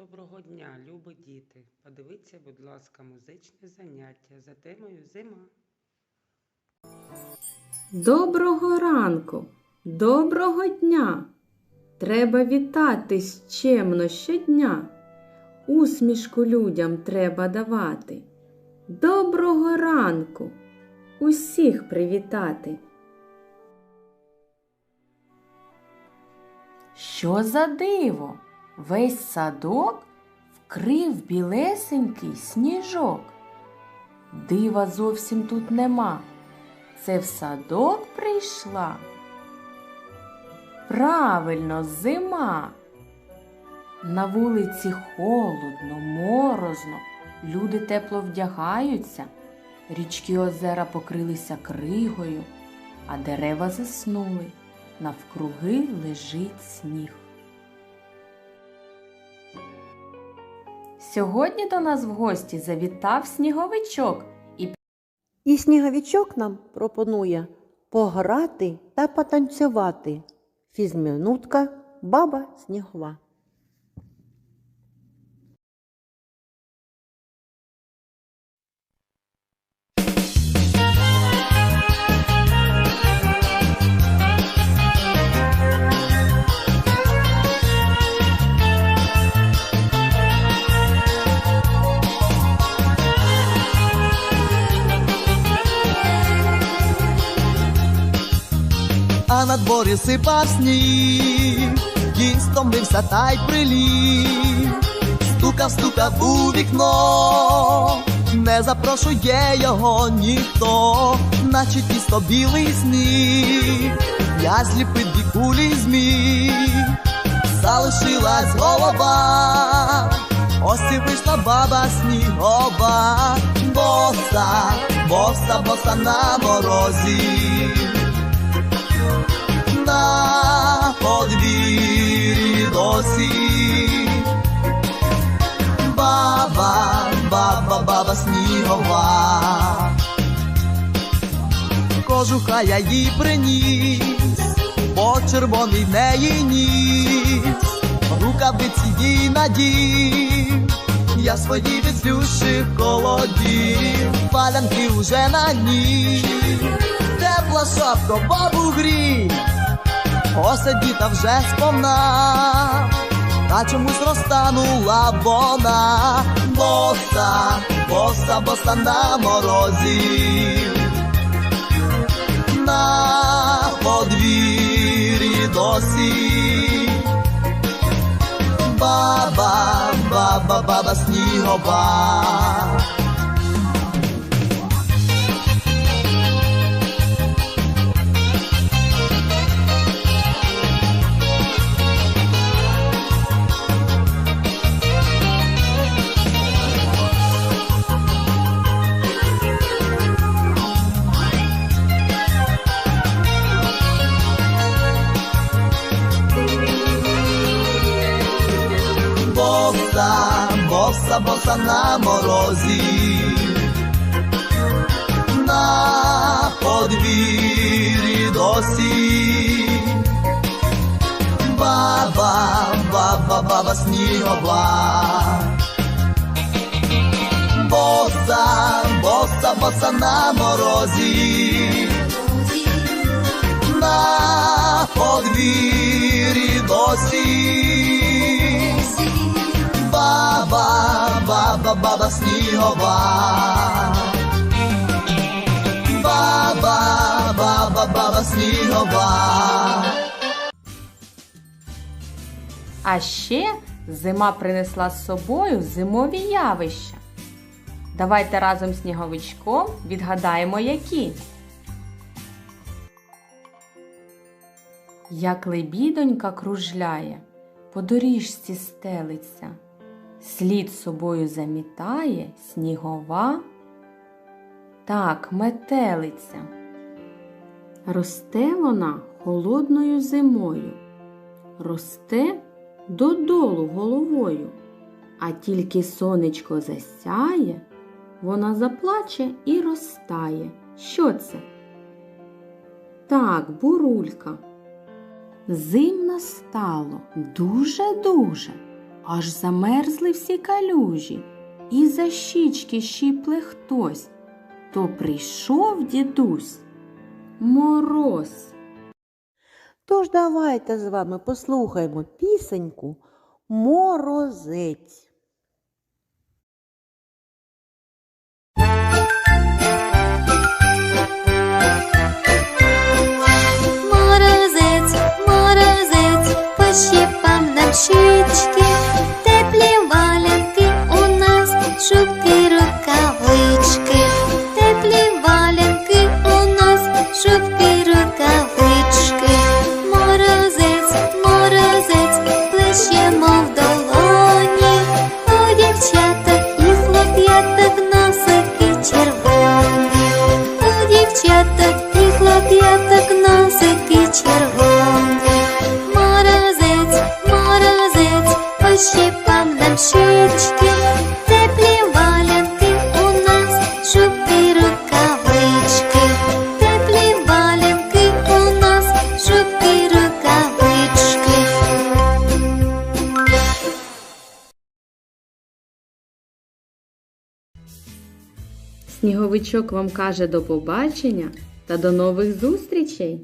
Доброго дня, любі діти! Подивіться, будь ласка, музичне заняття за темою зима. Доброго ранку, доброго дня. Треба вітатись чемно щодня. Усмішку людям треба давати. Доброго ранку. Усіх привітати. Що за диво? Весь садок вкрив білесенький сніжок. Дива зовсім тут нема. Це в садок прийшла? Правильно, зима. На вулиці холодно, морозно, люди тепло вдягаються, річки озера покрилися кригою, а дерева заснули, навкруги лежить сніг. Сьогодні до нас в гості завітав сніговичок і І сніговичок нам пропонує пограти та потанцювати. Фізмінутка Баба Снігова. А на дворі сипав сніг, кінь стомився та й приліг, стукав, стукав у вікно, не запрошує його ніхто, наче тісто білий сніг, я зліпив дві кулі зміг, залишилась голова. Ось і вийшла баба снігова, боса, боса, боса на морозі на подвір'ї досі. Баба, баба, баба снігова. Кожуха я їй приніс, бо червоний в неї ніс, рукавиці їй надів, я свої від злющих холодів, палянки уже на ній, тепла шапка бабу грій, посидіта вже сповна, та чомусь розтанула вона, боса, боса, боса на морозі, на подвір'ї досі. Баба, баба, баба снігова. Боса, боса, боса на морозі, на подвір'ї досі. Баба, баба, баба снігова. Боса, боса, боса на морозі. На подвір'ї досі. Баба, баба, снігова. Баба, баба, баба снігова. А ще зима принесла з собою зимові явища. Давайте разом з сніговичком відгадаємо, які. Як лебідонька кружляє, по доріжці стелиться, слід собою замітає снігова, так, метелиця. Росте вона холодною зимою, росте додолу головою, а тільки сонечко засяє, вона заплаче і розтає. Що це? Так, бурулька. Зим настало дуже-дуже, аж замерзли всі калюжі, і за щічки щіпле хтось. То прийшов дідусь мороз. Тож давайте з вами послухаємо пісеньку Морозець. Нас, Сніговичок вам каже до побачення та до нових зустрічей!